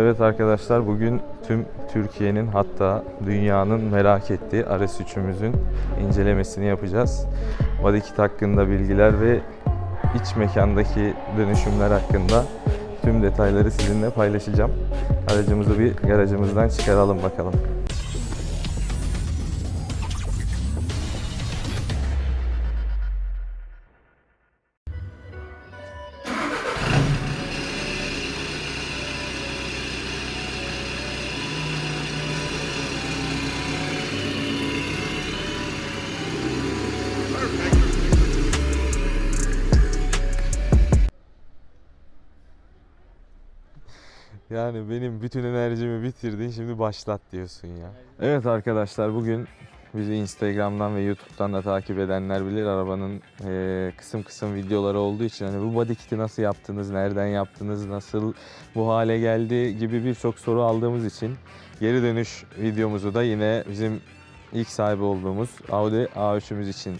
Evet arkadaşlar bugün tüm Türkiye'nin hatta dünyanın merak ettiği RS3'ümüzün incelemesini yapacağız. Bodykit hakkında bilgiler ve iç mekandaki dönüşümler hakkında tüm detayları sizinle paylaşacağım. Aracımızı bir garajımızdan çıkaralım bakalım. Yani benim bütün enerjimi bitirdin şimdi başlat diyorsun ya. Evet arkadaşlar bugün bizi Instagram'dan ve YouTube'dan da takip edenler bilir arabanın eee, kısım kısım videoları olduğu için hani bu body kit'i nasıl yaptınız, nereden yaptınız, nasıl bu hale geldi gibi birçok soru aldığımız için geri dönüş videomuzu da yine bizim ilk sahibi olduğumuz Audi A3'ümüz için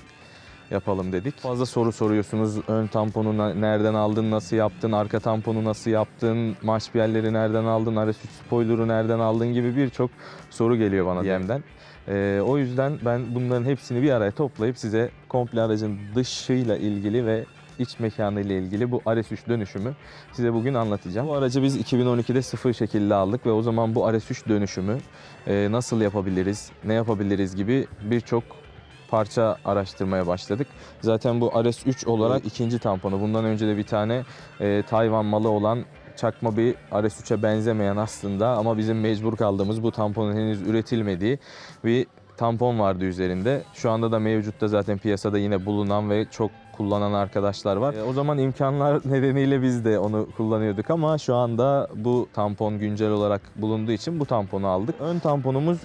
yapalım dedik. Fazla soru soruyorsunuz. Ön tamponu nereden aldın, nasıl yaptın, arka tamponu nasıl yaptın, marşpiyerleri nereden aldın, RS3 spoiler'ı nereden aldın gibi birçok soru geliyor bana DM'den. Ee, o yüzden ben bunların hepsini bir araya toplayıp size komple aracın dışıyla ilgili ve iç mekanı ile ilgili bu RS3 dönüşümü size bugün anlatacağım. Bu aracı biz 2012'de sıfır şekilde aldık ve o zaman bu RS3 dönüşümü e, nasıl yapabiliriz, ne yapabiliriz gibi birçok parça araştırmaya başladık. Zaten bu RS3 olarak ikinci tamponu. Bundan önce de bir tane e, Tayvan malı olan çakma bir RS3'e benzemeyen aslında ama bizim mecbur kaldığımız bu tamponun henüz üretilmediği bir tampon vardı üzerinde. Şu anda da mevcutta zaten piyasada yine bulunan ve çok kullanan arkadaşlar var. E, o zaman imkanlar nedeniyle biz de onu kullanıyorduk ama şu anda bu tampon güncel olarak bulunduğu için bu tamponu aldık. Ön tamponumuz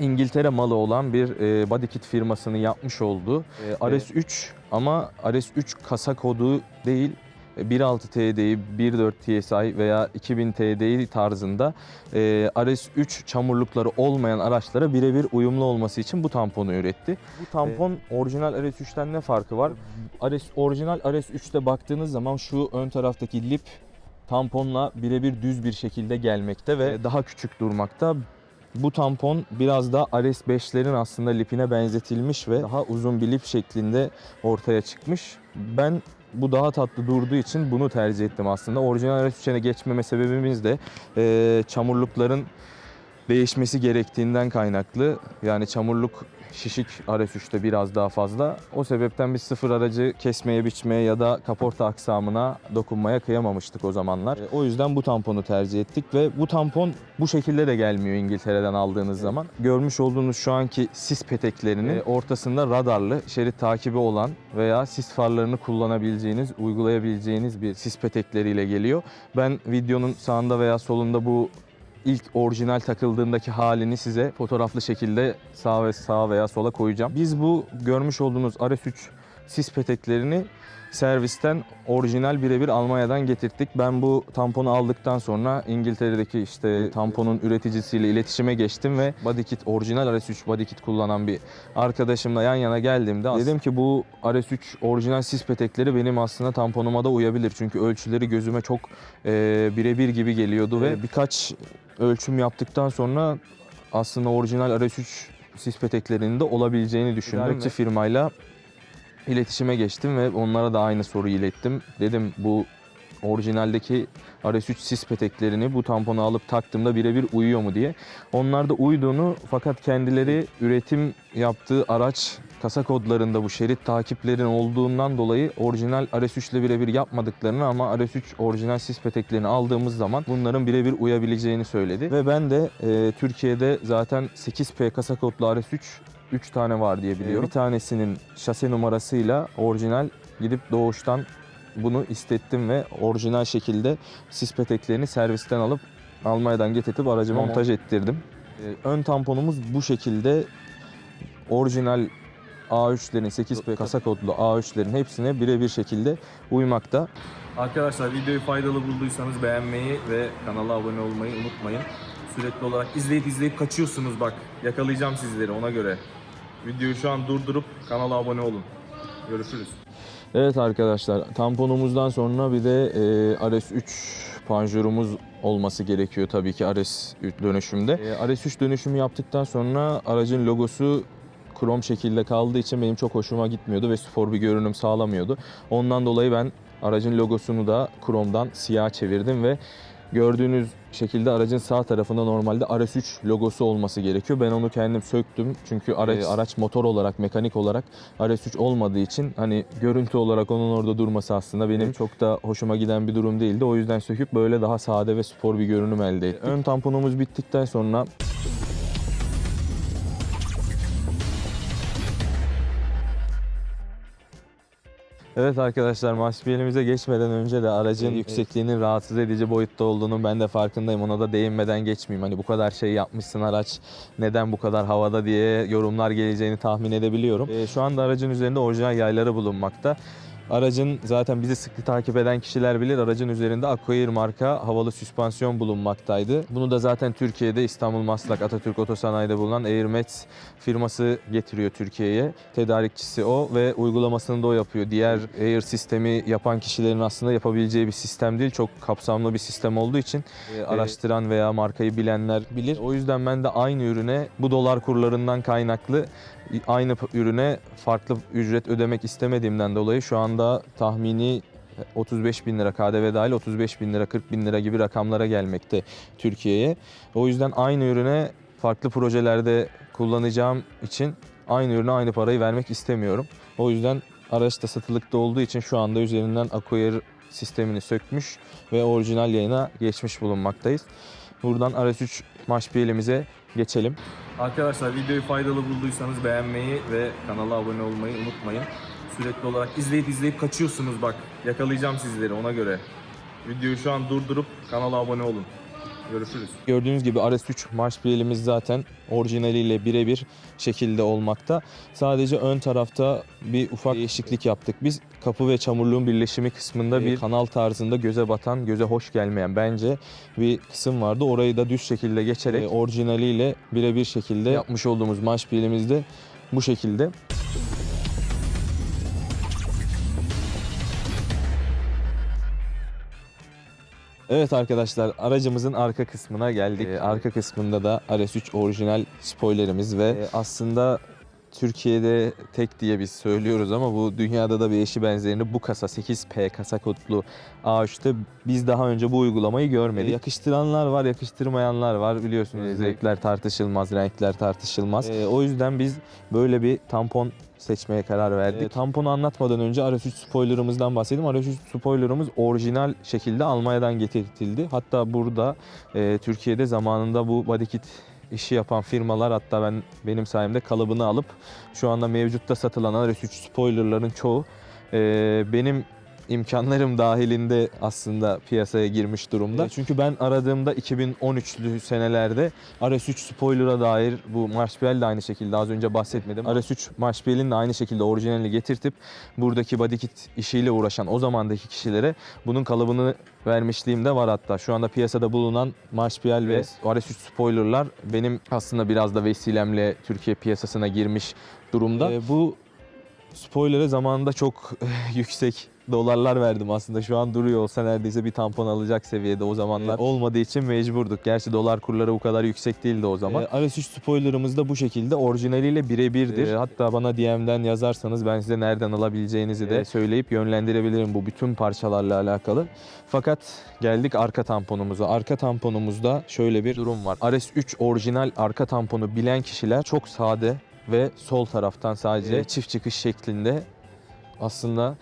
İngiltere malı olan bir e, body kit firmasının yapmış olduğu e, RS3 ama RS3 kasa kodu değil e, 1.6 TDI, 1.4 TSI veya 2000 TDI tarzında e, RS3 çamurlukları olmayan araçlara birebir uyumlu olması için bu tamponu üretti. Bu tampon orijinal RS3'ten ne farkı var? RS, orijinal RS3'te baktığınız zaman şu ön taraftaki lip tamponla birebir düz bir şekilde gelmekte ve daha küçük durmakta. Bu tampon biraz da RS5'lerin aslında lipine benzetilmiş ve daha uzun bir lip şeklinde ortaya çıkmış. Ben bu daha tatlı durduğu için bunu tercih ettim aslında. Orijinal RS3'e geçmeme sebebimiz de eee, çamurlukların değişmesi gerektiğinden kaynaklı. Yani çamurluk şişik RS3'te biraz daha fazla. O sebepten biz sıfır aracı kesmeye, biçmeye ya da kaporta aksamına dokunmaya kıyamamıştık o zamanlar. E, O yüzden bu tamponu tercih ettik ve bu tampon bu şekilde de gelmiyor İngiltere'den aldığınız zaman. Görmüş olduğunuz şu anki sis peteklerinin ortasında radarlı, şerit takibi olan veya sis farlarını kullanabileceğiniz, uygulayabileceğiniz bir sis petekleriyle geliyor. Ben videonun sağında veya solunda bu ilk orijinal takıldığındaki halini size fotoğraflı şekilde sağ ve sağ veya sola koyacağım. Biz bu görmüş olduğunuz RS3 sis peteklerini servisten orijinal birebir Almanya'dan getirttik. Ben bu tamponu aldıktan sonra İngiltere'deki işte tamponun üreticisiyle iletişime geçtim ve body kit, orijinal RS3 body kit kullanan bir arkadaşımla yan yana geldiğimde dedim ki bu RS3 orijinal sis petekleri benim aslında tamponuma da uyabilir. Çünkü ölçüleri gözüme çok e, birebir gibi geliyordu ve birkaç ölçüm yaptıktan sonra aslında orijinal RS3 sis peteklerinin de olabileceğini düşündüm. Firmayla iletişime geçtim ve onlara da aynı soruyu ilettim. Dedim bu orijinaldeki RS3 sis peteklerini bu tamponu alıp taktığımda birebir uyuyor mu diye. Onlar da uyduğunu fakat kendileri üretim yaptığı araç kasa kodlarında bu şerit takiplerin olduğundan dolayı orijinal RS3 ile birebir yapmadıklarını ama RS3 orijinal sis peteklerini aldığımız zaman bunların birebir uyabileceğini söyledi. Ve ben de e, Türkiye'de zaten 8P kasa kodlu RS3 3 tane var diye biliyorum. Bir tanesinin şase numarasıyla orijinal gidip doğuştan bunu istettim ve orijinal şekilde sis peteklerini servisten alıp Almanya'dan getirtip aracı Tamam. montaj ettirdim. Ee, Ön tamponumuz bu şekilde orijinal A3'lerin 8P kasa kodlu A3'lerin hepsine birebir şekilde uymakta. Arkadaşlar videoyu faydalı bulduysanız beğenmeyi ve kanala abone olmayı unutmayın. Sürekli olarak izleyip izleyip kaçıyorsunuz bak. Yakalayacağım sizleri ona göre. Videoyu şu an durdurup kanala abone olun. Görüşürüz. Evet arkadaşlar tamponumuzdan sonra bir de e, RS3 panjurumuz olması gerekiyor tabii ki RS dönüşümde. Ee, RS3 dönüşümü yaptıktan sonra aracın logosu krom şekilde kaldığı için benim çok hoşuma gitmiyordu ve spor bir görünüm sağlamıyordu. Ondan dolayı ben aracın logosunu da kromdan siyah çevirdim ve gördüğünüz şekilde aracın sağ tarafında normalde RS3 logosu olması gerekiyor. Ben onu kendim söktüm çünkü araç, araç motor olarak, mekanik olarak RS3 olmadığı için hani görüntü olarak onun orada durması aslında benim çok da hoşuma giden bir durum değildi. O yüzden söküp böyle daha sade ve spor bir görünüm elde ettik. Ön tamponumuz bittikten sonra Evet arkadaşlar MaxPL'imize geçmeden önce de aracın yüksekliğinin rahatsız edici boyutta olduğunu ben de farkındayım. Ona da değinmeden geçmeyeyim. Hani bu kadar şey yapmışsın araç neden bu kadar havada diye yorumlar geleceğini tahmin edebiliyorum. Ee, şu anda aracın üzerinde orijinal yayları bulunmakta. Aracın zaten bizi sıkı takip eden kişiler bilir. Aracın üzerinde Aquair marka havalı süspansiyon bulunmaktaydı. Bunu da zaten Türkiye'de İstanbul Maslak Atatürk Otosanayi'de bulunan Airmet firması getiriyor Türkiye'ye. Tedarikçisi o ve uygulamasını da o yapıyor. Diğer Air sistemi yapan kişilerin aslında yapabileceği bir sistem değil. Çok kapsamlı bir sistem olduğu için e, araştıran veya markayı bilenler bilir. O yüzden ben de aynı ürüne bu dolar kurlarından kaynaklı aynı ürüne farklı ücret ödemek istemediğimden dolayı şu anda tahmini 35 bin lira KDV dahil 35 bin lira 40 bin lira gibi rakamlara gelmekte Türkiye'ye. O yüzden aynı ürüne farklı projelerde kullanacağım için aynı ürüne aynı parayı vermek istemiyorum. O yüzden araç da satılıkta olduğu için şu anda üzerinden Aquair sistemini sökmüş ve orijinal yayına geçmiş bulunmaktayız. Buradan RS3 MaşPL'imize geçelim. Arkadaşlar videoyu faydalı bulduysanız beğenmeyi ve kanala abone olmayı unutmayın. Sürekli olarak izleyip izleyip kaçıyorsunuz bak. Yakalayacağım sizleri ona göre. Videoyu şu an durdurup kanala abone olun. Görüşürüz. Gördüğünüz gibi RS3 MaşPL'imiz zaten orijinaliyle birebir şekilde olmakta. Sadece ön tarafta bir ufak değişiklik yaptık. Biz kapı ve çamurluğun birleşimi kısmında bir kanal tarzında göze batan, göze hoş gelmeyen bence bir kısım vardı. Orayı da düz şekilde geçerek orijinaliyle birebir şekilde yapmış olduğumuz MaşPL'imiz de bu şekilde. Evet arkadaşlar aracımızın arka kısmına geldik. Ee, arka kısmında da RS3 orijinal spoilerimiz ve e, aslında Türkiye'de tek diye biz söylüyoruz ama bu dünyada da bir eşi benzerini bu kasa 8P kasa kodlu A3'te biz daha önce bu uygulamayı görmedik. Yakıştıranlar var, yakıştırmayanlar var biliyorsunuz. Zevkler tartışılmaz, renkler tartışılmaz. Ee, o yüzden biz böyle bir tampon seçmeye karar verdik. Ee, tamponu anlatmadan önce RS3 spoilerımızdan bahsedeyim. RS3 spoilerımız orijinal şekilde Almanya'dan getirildi. Hatta burada e, Türkiye'de zamanında bu body kit işi yapan firmalar hatta ben benim sayemde kalıbını alıp şu anda mevcutta satılan RS3 spoilerların çoğu e, benim imkanlarım dahilinde aslında piyasaya girmiş durumda. Çünkü ben aradığımda 2013'lü senelerde RS3 spoiler'a dair bu Marshall de aynı şekilde az önce bahsetmedim. RS3 Marshall'in de aynı şekilde orijinalini getirtip buradaki body kit işiyle uğraşan o zamandaki kişilere bunun kalıbını vermişliğim de var hatta. Şu anda piyasada bulunan Marshall ve RS3 spoiler'lar benim aslında biraz da vesilemle Türkiye piyasasına girmiş durumda. Ee, bu spoiler'e zamanında çok yüksek dolarlar verdim aslında. Şu an duruyor olsa neredeyse bir tampon alacak seviyede o zamanlar. olmadığı için mecburduk. Gerçi dolar kurları bu kadar yüksek değildi o zaman. Ee, RS3 spoilerımız da bu şekilde orijinaliyle birebirdir. Ee, hatta bana DM'den yazarsanız ben size nereden alabileceğinizi de söyleyip yönlendirebilirim bu bütün parçalarla alakalı. Fakat geldik arka tamponumuza. Arka tamponumuzda şöyle bir durum var. RS3 orijinal arka tamponu bilen kişiler çok sade ve sol taraftan sadece çift çıkış şeklinde aslında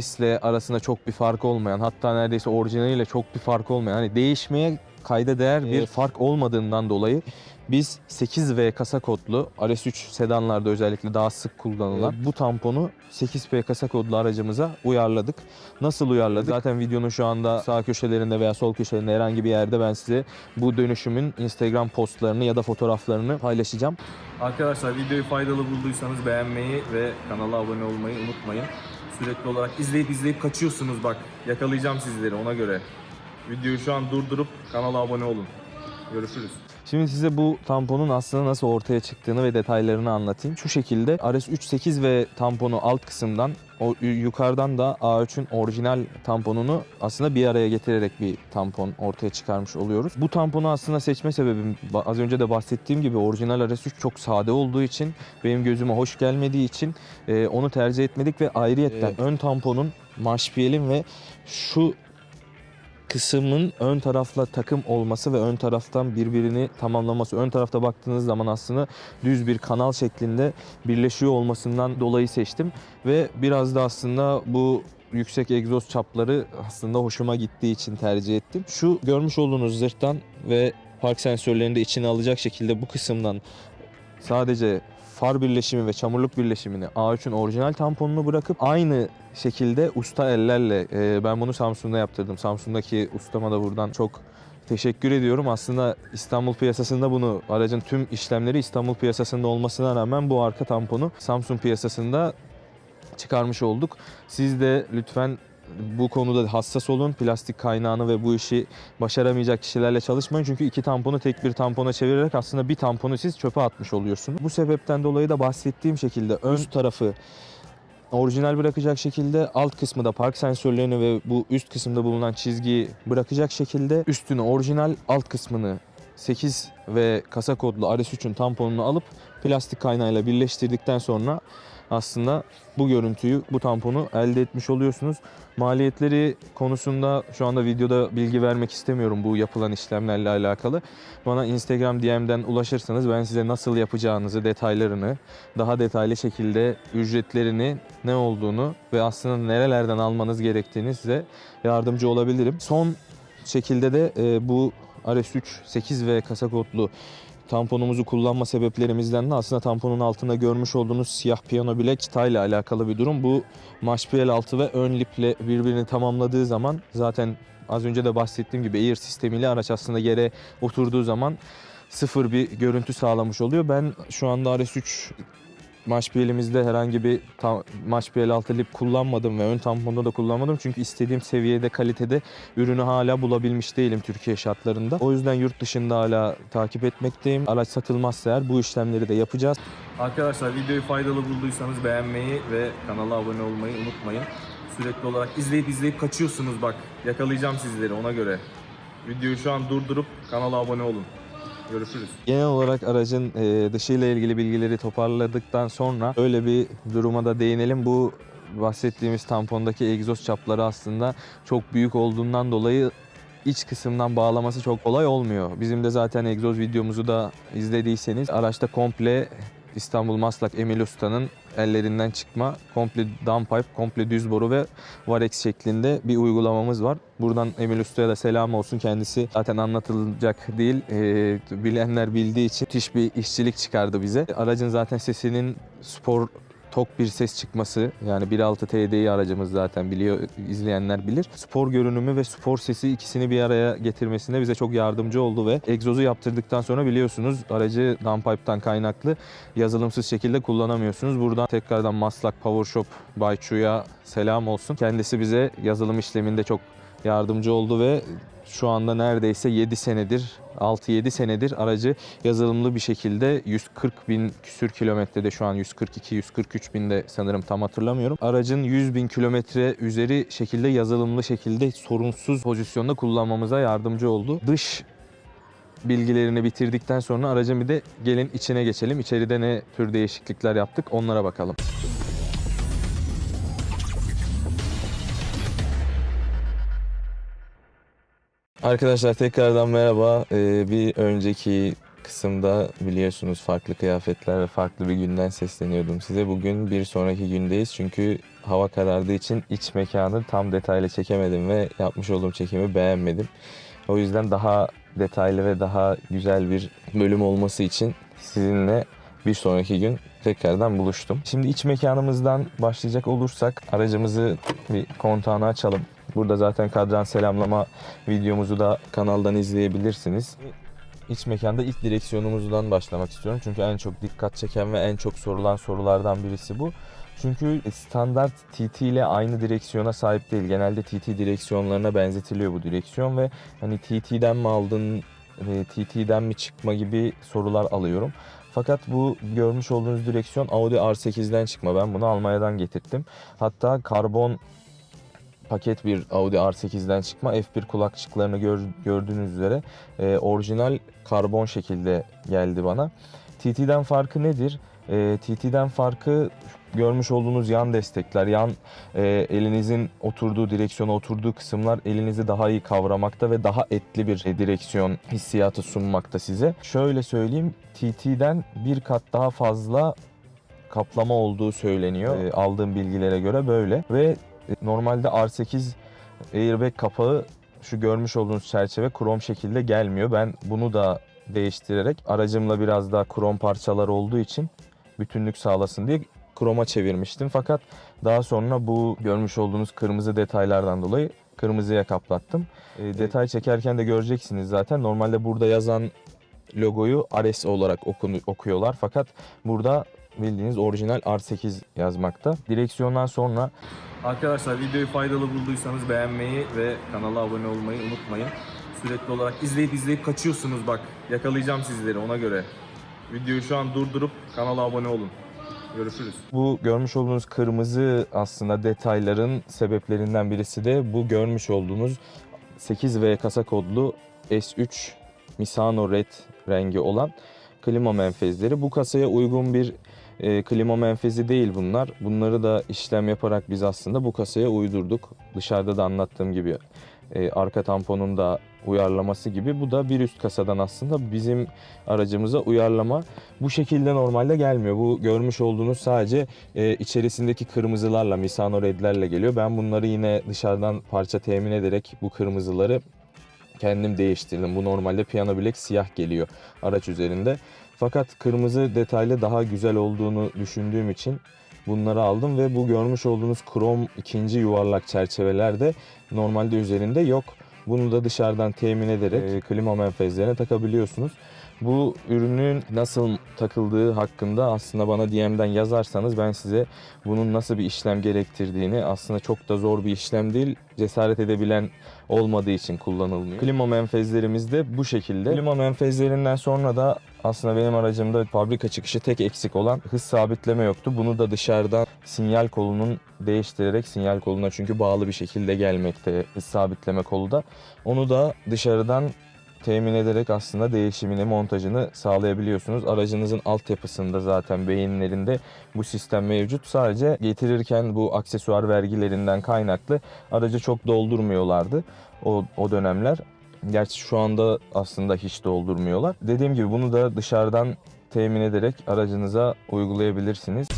S ile arasında çok bir fark olmayan hatta neredeyse orijinaliyle çok bir fark olmayan hani değişmeye kayda değer bir fark olmadığından dolayı biz 8V kasa kodlu RS3 sedanlarda özellikle daha sık kullanılan bu tamponu 8P kasa kodlu aracımıza uyarladık. Nasıl uyarladık? Zaten videonun şu anda sağ köşelerinde veya sol köşelerinde herhangi bir yerde ben size bu dönüşümün Instagram postlarını ya da fotoğraflarını paylaşacağım. Arkadaşlar videoyu faydalı bulduysanız beğenmeyi ve kanala abone olmayı unutmayın. Sürekli olarak izleyip izleyip kaçıyorsunuz bak. Yakalayacağım sizleri ona göre. Videoyu şu an durdurup kanala abone olun. Görüşürüz. Şimdi size bu tamponun aslında nasıl ortaya çıktığını ve detaylarını anlatayım. Şu şekilde RS38 ve tamponu alt kısımdan o yukarıdan da A3'ün orijinal tamponunu aslında bir araya getirerek bir tampon ortaya çıkarmış oluyoruz. Bu tamponu aslında seçme sebebim az önce de bahsettiğim gibi orijinal RS3 çok sade olduğu için benim gözüme hoş gelmediği için e, onu tercih etmedik ve ayrıyetten ön tamponun marşpiyelin ve şu kısmın ön tarafla takım olması ve ön taraftan birbirini tamamlaması. Ön tarafta baktığınız zaman aslında düz bir kanal şeklinde birleşiyor olmasından dolayı seçtim. Ve biraz da aslında bu yüksek egzoz çapları aslında hoşuma gittiği için tercih ettim. Şu görmüş olduğunuz zırhtan ve park sensörlerini de içine alacak şekilde bu kısımdan sadece far birleşimi ve çamurluk birleşimini A3'ün orijinal tamponunu bırakıp aynı şekilde usta ellerle e, ben bunu Samsun'da yaptırdım. Samsun'daki ustama da buradan çok teşekkür ediyorum. Aslında İstanbul piyasasında bunu aracın tüm işlemleri İstanbul piyasasında olmasına rağmen bu arka tamponu Samsung piyasasında çıkarmış olduk. Siz de lütfen bu konuda hassas olun. Plastik kaynağını ve bu işi başaramayacak kişilerle çalışmayın. Çünkü iki tamponu tek bir tampona çevirerek aslında bir tamponu siz çöpe atmış oluyorsunuz. Bu sebepten dolayı da bahsettiğim şekilde ön tarafı orijinal bırakacak şekilde alt kısmı da park sensörlerini ve bu üst kısımda bulunan çizgiyi bırakacak şekilde üstünü orijinal alt kısmını 8 ve kasa kodlu RS3'ün tamponunu alıp plastik kaynağıyla birleştirdikten sonra aslında bu görüntüyü, bu tamponu elde etmiş oluyorsunuz. Maliyetleri konusunda şu anda videoda bilgi vermek istemiyorum bu yapılan işlemlerle alakalı. Bana Instagram DM'den ulaşırsanız ben size nasıl yapacağınızı, detaylarını, daha detaylı şekilde ücretlerini, ne olduğunu ve aslında nerelerden almanız gerektiğini size yardımcı olabilirim. Son şekilde de e, bu RS3 8 ve kasa kodlu tamponumuzu kullanma sebeplerimizden de aslında tamponun altında görmüş olduğunuz siyah piyano bilek ile alakalı bir durum. Bu maşpiyel altı ve ön liple birbirini tamamladığı zaman zaten az önce de bahsettiğim gibi Air sistemiyle araç aslında yere oturduğu zaman sıfır bir görüntü sağlamış oluyor. Ben şu anda RS3 Maşpiyelimizde herhangi bir tam, maşpiyel altı lip kullanmadım ve ön tamponda da kullanmadım. Çünkü istediğim seviyede, kalitede ürünü hala bulabilmiş değilim Türkiye şartlarında. O yüzden yurt dışında hala takip etmekteyim. Araç satılmazsa eğer bu işlemleri de yapacağız. Arkadaşlar videoyu faydalı bulduysanız beğenmeyi ve kanala abone olmayı unutmayın. Sürekli olarak izleyip izleyip kaçıyorsunuz bak. Yakalayacağım sizleri ona göre. Videoyu şu an durdurup kanala abone olun. Görüşürüz. Genel olarak aracın e, dışıyla ilgili bilgileri toparladıktan sonra öyle bir duruma da değinelim. Bu bahsettiğimiz tampondaki egzoz çapları aslında çok büyük olduğundan dolayı iç kısımdan bağlaması çok kolay olmuyor. Bizim de zaten egzoz videomuzu da izlediyseniz araçta komple İstanbul Maslak Emil Usta'nın ellerinden çıkma komple downpipe, komple düz boru ve varex şeklinde bir uygulamamız var. Buradan Emil Usta'ya da selam olsun. Kendisi zaten anlatılacak değil. Ee, bilenler bildiği için müthiş bir işçilik çıkardı bize. Aracın zaten sesinin spor tok bir ses çıkması yani 1.6 TDI aracımız zaten biliyor izleyenler bilir. Spor görünümü ve spor sesi ikisini bir araya getirmesinde bize çok yardımcı oldu ve egzozu yaptırdıktan sonra biliyorsunuz aracı downpipe'tan kaynaklı yazılımsız şekilde kullanamıyorsunuz. Buradan tekrardan Maslak Power Shop Bayçu'ya selam olsun. Kendisi bize yazılım işleminde çok yardımcı oldu ve şu anda neredeyse 7 senedir 6-7 senedir aracı yazılımlı bir şekilde 140 bin küsür kilometrede şu an 142-143 binde sanırım tam hatırlamıyorum. Aracın 100 bin kilometre üzeri şekilde yazılımlı şekilde sorunsuz pozisyonda kullanmamıza yardımcı oldu. Dış bilgilerini bitirdikten sonra aracın bir de gelin içine geçelim. İçeride ne tür değişiklikler yaptık onlara bakalım. Arkadaşlar tekrardan merhaba. Ee, bir önceki kısımda biliyorsunuz farklı kıyafetler ve farklı bir günden sesleniyordum size. Bugün bir sonraki gündeyiz çünkü hava karardığı için iç mekanı tam detaylı çekemedim ve yapmış olduğum çekimi beğenmedim. O yüzden daha detaylı ve daha güzel bir bölüm olması için sizinle bir sonraki gün tekrardan buluştum. Şimdi iç mekanımızdan başlayacak olursak aracımızı bir kontağını açalım. Burada zaten kadran selamlama videomuzu da kanaldan izleyebilirsiniz. İç mekanda ilk direksiyonumuzdan başlamak istiyorum. Çünkü en çok dikkat çeken ve en çok sorulan sorulardan birisi bu. Çünkü standart TT ile aynı direksiyona sahip değil. Genelde TT direksiyonlarına benzetiliyor bu direksiyon ve hani TT'den mi aldın e, TT'den mi çıkma gibi sorular alıyorum. Fakat bu görmüş olduğunuz direksiyon Audi R8'den çıkma. Ben bunu Almanya'dan getirttim. Hatta karbon paket bir Audi R8'den çıkma F1 kulakçıklarını gör- gördüğünüz üzere e, orijinal karbon şekilde geldi bana. TT'den farkı nedir? E, TT'den farkı görmüş olduğunuz yan destekler, yan e, elinizin oturduğu direksiyona oturduğu kısımlar elinizi daha iyi kavramakta ve daha etli bir direksiyon hissiyatı sunmakta size. Şöyle söyleyeyim, TT'den bir kat daha fazla kaplama olduğu söyleniyor. E, aldığım bilgilere göre böyle ve normalde R8 airbag kapağı şu görmüş olduğunuz çerçeve krom şekilde gelmiyor. Ben bunu da değiştirerek aracımla biraz daha krom parçalar olduğu için bütünlük sağlasın diye kroma çevirmiştim. Fakat daha sonra bu görmüş olduğunuz kırmızı detaylardan dolayı kırmızıya kaplattım. E, detay çekerken de göreceksiniz zaten. Normalde burada yazan logoyu RS olarak okunu, okuyorlar. Fakat burada bildiğiniz orijinal R8 yazmakta. Direksiyondan sonra Arkadaşlar videoyu faydalı bulduysanız beğenmeyi ve kanala abone olmayı unutmayın. Sürekli olarak izleyip izleyip kaçıyorsunuz bak. Yakalayacağım sizleri ona göre. Videoyu şu an durdurup kanala abone olun. Görüşürüz. Bu görmüş olduğunuz kırmızı aslında detayların sebeplerinden birisi de bu görmüş olduğunuz 8V kasa kodlu S3 Misano Red rengi olan klima menfezleri. Bu kasaya uygun bir e, klima menfezi değil bunlar. Bunları da işlem yaparak biz aslında bu kasaya uydurduk. Dışarıda da anlattığım gibi e, arka tamponun da uyarlaması gibi. Bu da bir üst kasadan aslında bizim aracımıza uyarlama. Bu şekilde normalde gelmiyor. Bu görmüş olduğunuz sadece e, içerisindeki kırmızılarla, Misano Red'lerle geliyor. Ben bunları yine dışarıdan parça temin ederek bu kırmızıları kendim değiştirdim. Bu normalde piyano bilek siyah geliyor araç üzerinde. Fakat kırmızı detaylı daha güzel olduğunu düşündüğüm için bunları aldım ve bu görmüş olduğunuz krom ikinci yuvarlak çerçeveler de normalde üzerinde yok. Bunu da dışarıdan temin ederek e, klima menfezlerine takabiliyorsunuz. Bu ürünün nasıl takıldığı hakkında aslında bana DM'den yazarsanız ben size bunun nasıl bir işlem gerektirdiğini aslında çok da zor bir işlem değil. Cesaret edebilen olmadığı için kullanılmıyor. Klima menfezlerimiz de bu şekilde. Klima menfezlerinden sonra da aslında benim aracımda fabrika çıkışı tek eksik olan hız sabitleme yoktu. Bunu da dışarıdan sinyal kolunun değiştirerek sinyal koluna çünkü bağlı bir şekilde gelmekte hız sabitleme kolu da. Onu da dışarıdan temin ederek aslında değişimini, montajını sağlayabiliyorsunuz. Aracınızın altyapısında zaten beyinlerinde bu sistem mevcut. Sadece getirirken bu aksesuar vergilerinden kaynaklı aracı çok doldurmuyorlardı o, o dönemler. Gerçi şu anda aslında hiç doldurmuyorlar. Dediğim gibi bunu da dışarıdan temin ederek aracınıza uygulayabilirsiniz.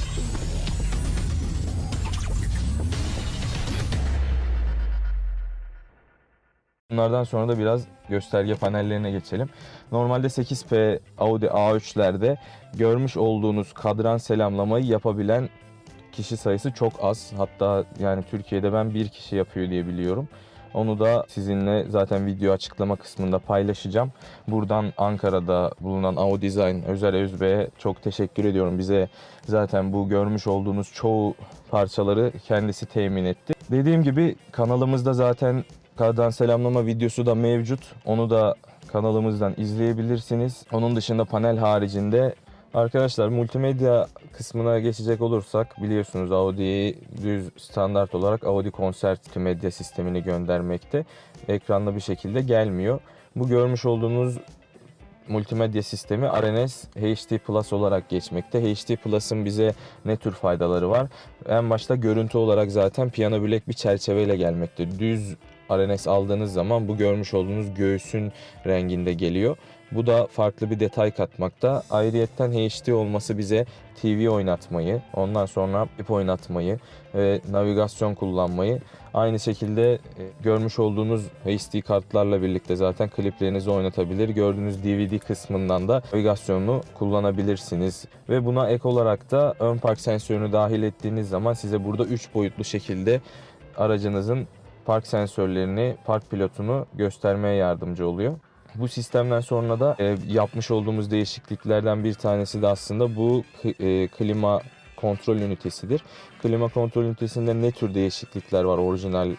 Bunlardan sonra da biraz gösterge panellerine geçelim. Normalde 8P Audi A3'lerde görmüş olduğunuz kadran selamlamayı yapabilen kişi sayısı çok az. Hatta yani Türkiye'de ben bir kişi yapıyor diye biliyorum. Onu da sizinle zaten video açıklama kısmında paylaşacağım. Buradan Ankara'da bulunan Audi Design Özel Özbey'e çok teşekkür ediyorum. Bize zaten bu görmüş olduğunuz çoğu parçaları kendisi temin etti. Dediğim gibi kanalımızda zaten kadran selamlama videosu da mevcut. Onu da kanalımızdan izleyebilirsiniz. Onun dışında panel haricinde Arkadaşlar multimedya kısmına geçecek olursak biliyorsunuz Audi düz standart olarak Audi konser multimedya sistemini göndermekte. Ekranlı bir şekilde gelmiyor. Bu görmüş olduğunuz multimedya sistemi RNS HD Plus olarak geçmekte. HD Plus'ın bize ne tür faydaları var? En başta görüntü olarak zaten piyano bilek bir çerçeveyle gelmekte. Düz RNS aldığınız zaman bu görmüş olduğunuz göğsün renginde geliyor. Bu da farklı bir detay katmakta. Ayrıyetten HD olması bize TV oynatmayı, ondan sonra ip oynatmayı ve navigasyon kullanmayı aynı şekilde e, görmüş olduğunuz HD kartlarla birlikte zaten kliplerinizi oynatabilir. Gördüğünüz DVD kısmından da navigasyonunu kullanabilirsiniz. Ve buna ek olarak da ön park sensörünü dahil ettiğiniz zaman size burada 3 boyutlu şekilde aracınızın park sensörlerini, park pilotunu göstermeye yardımcı oluyor. Bu sistemden sonra da e, yapmış olduğumuz değişikliklerden bir tanesi de aslında bu e, klima kontrol ünitesidir. Klima kontrol ünitesinde ne tür değişiklikler var orijinal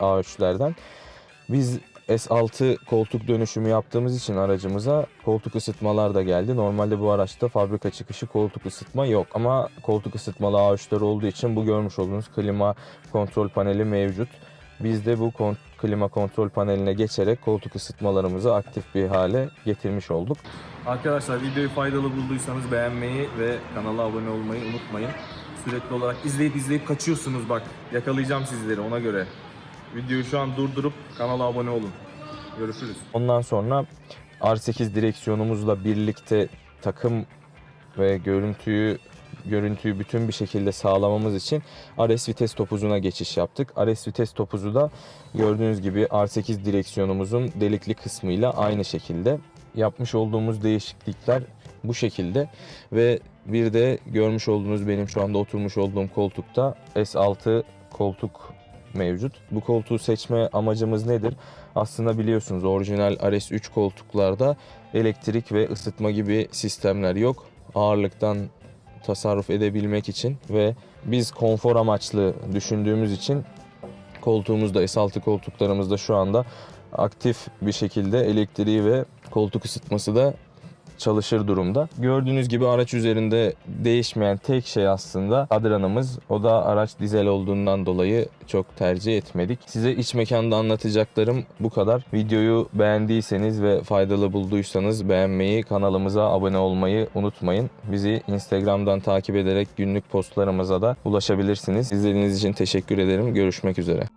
A3'lerden? Biz S6 koltuk dönüşümü yaptığımız için aracımıza koltuk ısıtmalar da geldi. Normalde bu araçta fabrika çıkışı koltuk ısıtma yok. Ama koltuk ısıtmalı A3'ler olduğu için bu görmüş olduğunuz klima kontrol paneli mevcut. Biz de bu kon- klima kontrol paneline geçerek koltuk ısıtmalarımızı aktif bir hale getirmiş olduk. Arkadaşlar videoyu faydalı bulduysanız beğenmeyi ve kanala abone olmayı unutmayın. Sürekli olarak izleyip izleyip kaçıyorsunuz bak. Yakalayacağım sizleri ona göre. Videoyu şu an durdurup kanala abone olun. Görüşürüz. Ondan sonra R8 direksiyonumuzla birlikte takım ve görüntüyü görüntüyü bütün bir şekilde sağlamamız için RS vites topuzuna geçiş yaptık. RS vites topuzu da gördüğünüz gibi R8 direksiyonumuzun delikli kısmıyla aynı şekilde yapmış olduğumuz değişiklikler bu şekilde ve bir de görmüş olduğunuz benim şu anda oturmuş olduğum koltukta S6 koltuk mevcut. Bu koltuğu seçme amacımız nedir? Aslında biliyorsunuz orijinal RS3 koltuklarda elektrik ve ısıtma gibi sistemler yok. Ağırlıktan tasarruf edebilmek için ve biz konfor amaçlı düşündüğümüz için koltuğumuzda S6 koltuklarımızda şu anda aktif bir şekilde elektriği ve koltuk ısıtması da çalışır durumda. Gördüğünüz gibi araç üzerinde değişmeyen tek şey aslında kadranımız. O da araç dizel olduğundan dolayı çok tercih etmedik. Size iç mekanda anlatacaklarım bu kadar. Videoyu beğendiyseniz ve faydalı bulduysanız beğenmeyi, kanalımıza abone olmayı unutmayın. Bizi Instagram'dan takip ederek günlük postlarımıza da ulaşabilirsiniz. İzlediğiniz için teşekkür ederim. Görüşmek üzere.